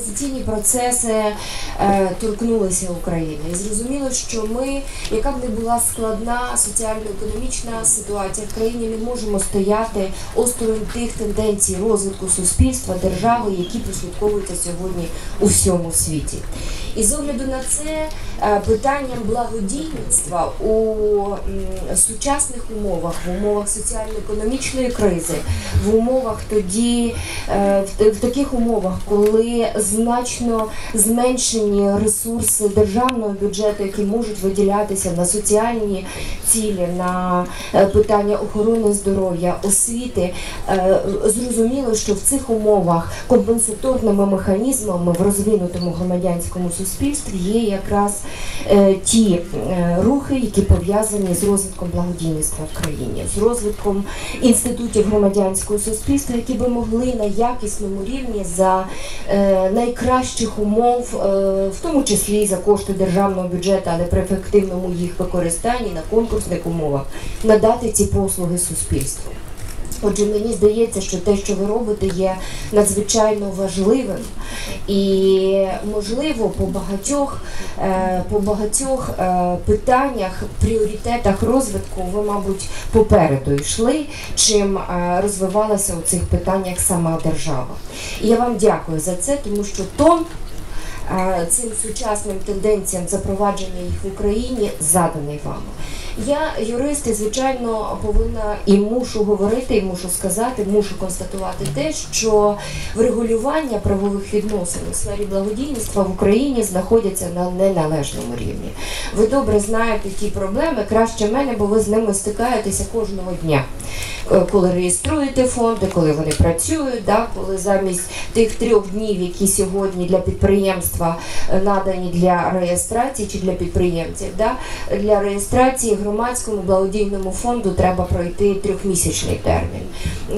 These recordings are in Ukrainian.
організаційні процеси е, торкнулися України. І зрозуміло, що ми, яка б не була складна соціально-економічна ситуація в країні, не можемо стояти осторонь тих тенденцій розвитку суспільства, держави, які прослідковуються сьогодні у всьому світі. І з огляду на це е, питанням благодійництва у м, сучасних умовах, в умовах соціально-економічної кризи, в умовах тоді, е, в, в таких умовах, коли значно зменшені ресурси державного бюджету, які можуть виділятися на соціальні цілі, на е, питання охорони здоров'я, освіти, е, зрозуміло, що в цих умовах компенсаторними механізмами в розвинутому громадянському суспільстві є якраз е, ті рухи, які пов'язані з розвитком благодійництва в країні, з розвитком інститутів громадянського суспільства, які би могли на якісному рівні за найкращих умов, е, в тому числі за кошти державного бюджету, але при ефективному їх використанні на конкурсних умовах, надати ці послуги суспільству. Отже, мені здається, що те, що ви робите, є надзвичайно важливим, і можливо по багатьох, е, по багатьох е, питаннях, пріоритетах розвитку ви, мабуть, попереду йшли, чим е, розвивалася у цих питаннях сама держава. І я вам дякую за це, тому що тон цим сучасним тенденціям запровадження їх в Україні заданий вами. Я юрист і звичайно повинна і мушу говорити, і мушу сказати, мушу констатувати те, що врегулювання правових відносин у сфері благодійництва в Україні знаходяться на неналежному рівні. Ви добре знаєте ті проблеми, краще мене, бо ви з ними стикаєтеся кожного дня. Е, Коли реєструєте фонди, коли вони працюють, да, коли замість тих трьох днів, які сьогодні для підприємства е, надані для реєстрації чи для підприємців, да, для реєстрації громадському благодійному фонду треба пройти трьохмісячний термін.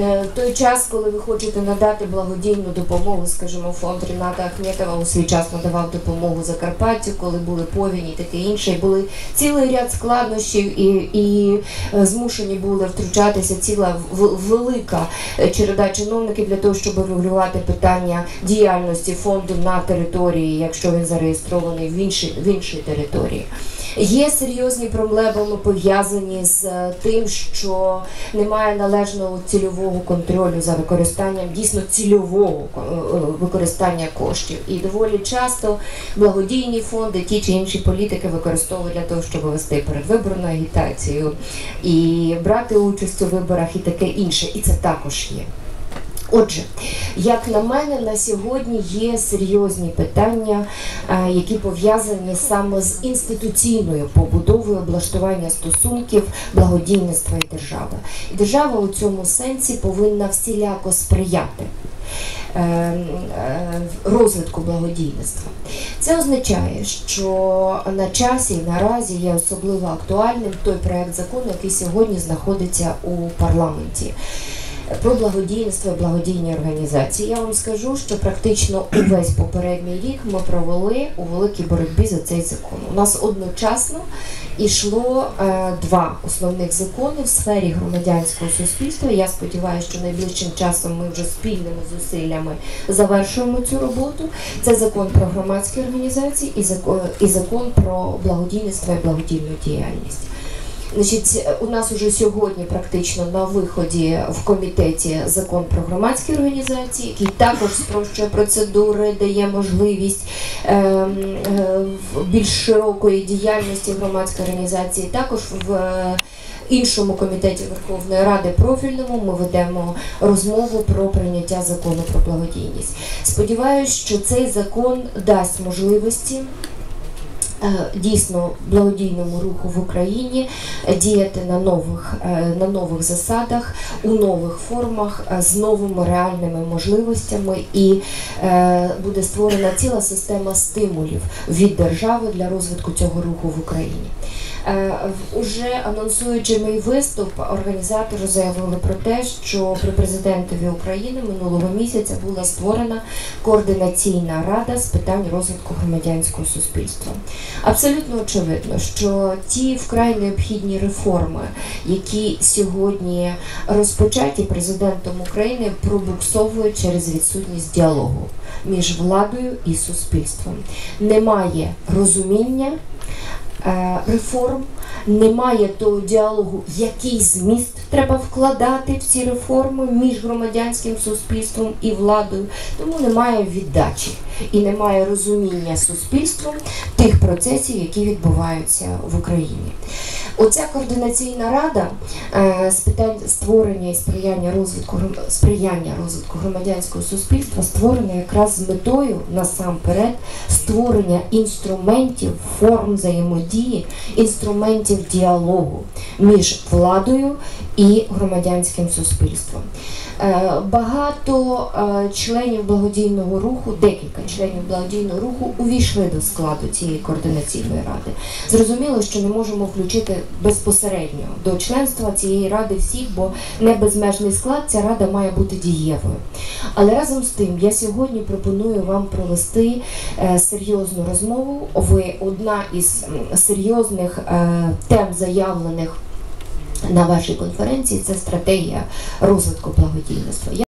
Е, Той час, коли ви хочете надати благодійну допомогу, скажімо, фонд Ріната Ахметова у свій час надавав допомогу Закарпаттю, коли були повені і таке інше, були цілий ряд складнощів і, і змушені були втручатися ціла в- велика е, череда чиновників для того, щоб регулювати питання діяльності фонду на території, якщо він зареєстрований в іншій, в іншій території. Є серйозні проблеми пов'язані з е, тим, що немає належного цільового контролю за використанням дійсно цільового е, е, використання коштів. І доволі часто благодійні фонди, ті чи інші політики використовують для того, щоб вести передвиборну агітацію і брати участь у виборах і таке інше. І це також є. Отже, як на мене, на сьогодні є серйозні питання, е, які пов'язані саме з інституційною побудовою облаштування стосунків благодійництва і держави. І держава у цьому сенсі повинна всіляко сприяти. е, е, Розвитку благодійництва. Це означає, що на часі і наразі є особливо актуальним той проект закону, який сьогодні знаходиться у парламенті про благодійництво благодійні організації. Я вам скажу, що практично увесь попередній рік ми провели у великій боротьбі за цей закон. У нас одночасно йшло е, два основних закони в сфері громадянського суспільства. Я сподіваюся, що найближчим часом ми вже спільними зусиллями завершуємо цю роботу. Це закон про громадські організації і закон, і закон про благодійництво і благодійну діяльність. Значить, у нас уже сьогодні практично на виході в комітеті закон про громадські організації, який також спрощує процедури, дає можливість ем, е, більш широкої діяльності громадської організації. Також в е, іншому комітеті Верховної Ради профільному ми ведемо розмову про прийняття закону про благодійність. Сподіваюсь, що цей закон дасть можливості е, дійсно благодійному руху в Україні е, діяти на нових, е, на нових засадах, у нових формах, е, з новими реальними можливостями, і е, буде створена ціла система стимулів від держави для розвитку цього руху в Україні. Е, Уже анонсуючи мій виступ, організатори заявили про те, що при президентові України минулого місяця була створена координаційна рада з питань розвитку громадянського суспільства. Абсолютно очевидно, що ті вкрай необхідні реформи, які сьогодні розпочаті президентом України, пробуксовують через відсутність діалогу між владою і суспільством. Немає розуміння е, реформ, немає того діалогу, який зміст треба вкладати в ці реформи між громадянським суспільством і владою, тому немає віддачі і немає розуміння суспільством тих процесів, які відбуваються в Україні. Оця координаційна рада е, з питань створення і сприяння розвитку сприяння розвитку громадянського суспільства створена якраз з метою насамперед створення інструментів, форм взаємодії, інструментів діалогу між владою і громадянським суспільством. Е, Багато е, членів благодійного руху, декілька членів благодійного руху увійшли до складу цієї координаційної ради. Зрозуміло, що не можемо включити безпосередньо до членства цієї ради всіх, бо не безмежний склад ця рада має бути дієвою. Але разом з тим я сьогодні пропоную вам провести е, серйозну розмову. Ви одна із серйозних е, тем заявлених на вашій конференції це стратегія розвитку благодійництва.